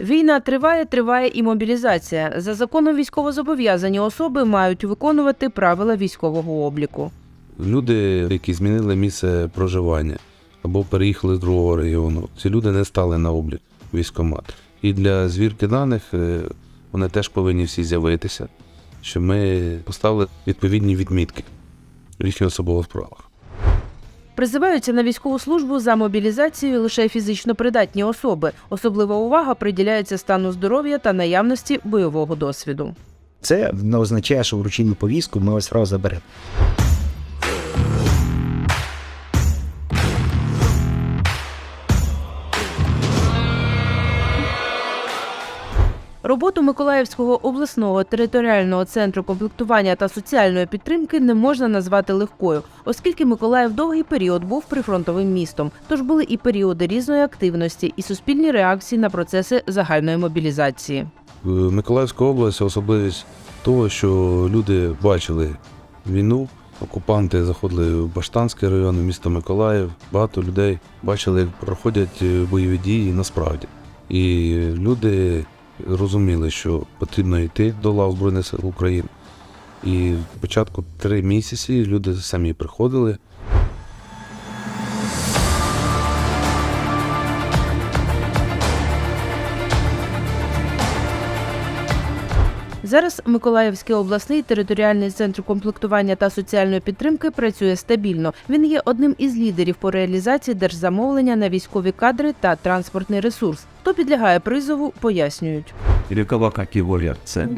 Війна триває, триває і мобілізація. За законом військовозобов'язані особи мають виконувати правила військового обліку. Люди, які змінили місце проживання або переїхали з другого регіону, ці люди не стали на облік в військкомат. І для звірки даних е, вони теж повинні всі з'явитися, щоб ми поставили відповідні відмітки в їхніх особових справах. Призиваються на військову службу за мобілізацією лише фізично придатні особи. Особлива увага приділяється стану здоров'я та наявності бойового досвіду. Це не означає, що вручили повістку, ми ось одразу заберемо. Роботу Миколаївського обласного територіального центру комплектування та соціальної підтримки не можна назвати легкою, оскільки Миколаїв довгий період був прифронтовим містом. Тож були і періоди різної активності, і суспільні реакції на процеси загальної мобілізації. Миколаївська область особливість того, що люди бачили війну. Окупанти заходили в Баштанський район, місто Миколаїв. Багато людей бачили, як проходять е, бойові дії насправді. І люди розуміли, що потрібно йти до лав Збройних сил України. І спочатку три місяці люди самі приходили, Зараз Миколаївський обласний територіальний центр комплектування та соціальної підтримки працює стабільно. Він є одним із лідерів по реалізації держзамовлення на військові кадри та транспортний ресурс. Хто підлягає призову, пояснюють. Вікова категорія це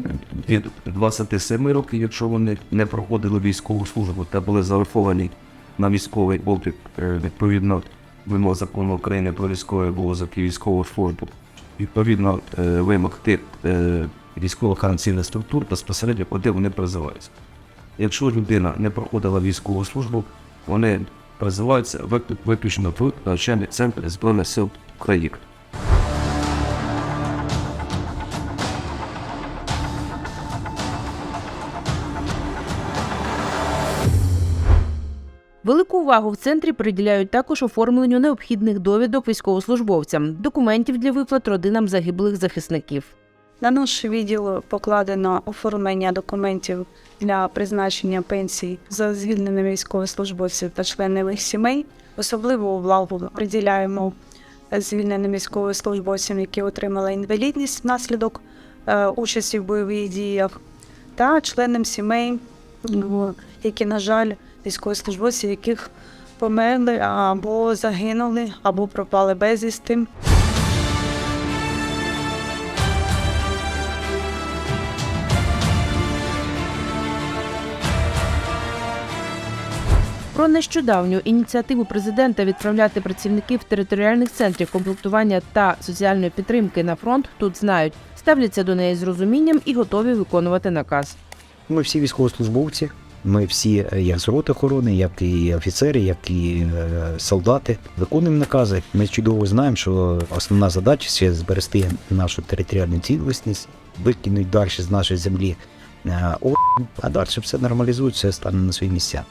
від 27 років, якщо вони не проходили військову службу та були зараховані на військовий облік е, відповідно вимог закону України про військовий обов'язок і військову службу. Відповідно е, вимог тип військово-карантинних структур безпосередньо куди вони призиваються. Якщо людина не проходила військову службу, вони призиваються виключно в навчальний центр Збройних сил України. Велику увагу в центрі приділяють також оформленню необхідних довідок військовослужбовцям, документів для виплат родинам загиблих захисників. На наш відділ покладено оформлення документів для призначення пенсій за звільненими військовослужбовців та членів їх сімей. Особливу увагу приділяємо звільненим військовослужбовцям, які отримали інвалідність внаслідок е, участі в бойових діях, та членам сімей, які, на жаль, військовослужбовці, яких померли або загинули, або пропали безвісти. Про нещодавню ініціативу президента відправляти працівників територіальних центрів комплектування та соціальної підтримки на фронт тут знають, ставляться до неї з розумінням і готові виконувати наказ. Ми всі військовослужбовці. Ми всі, е, як з роти охорони, як і офіцери, як і е, солдати, виконуємо накази. Ми чудово знаємо, що основна задача це зберегти нашу територіальну цілісність, викинути далі з нашої землі е, а далі все нормалізується, стане на свої місця.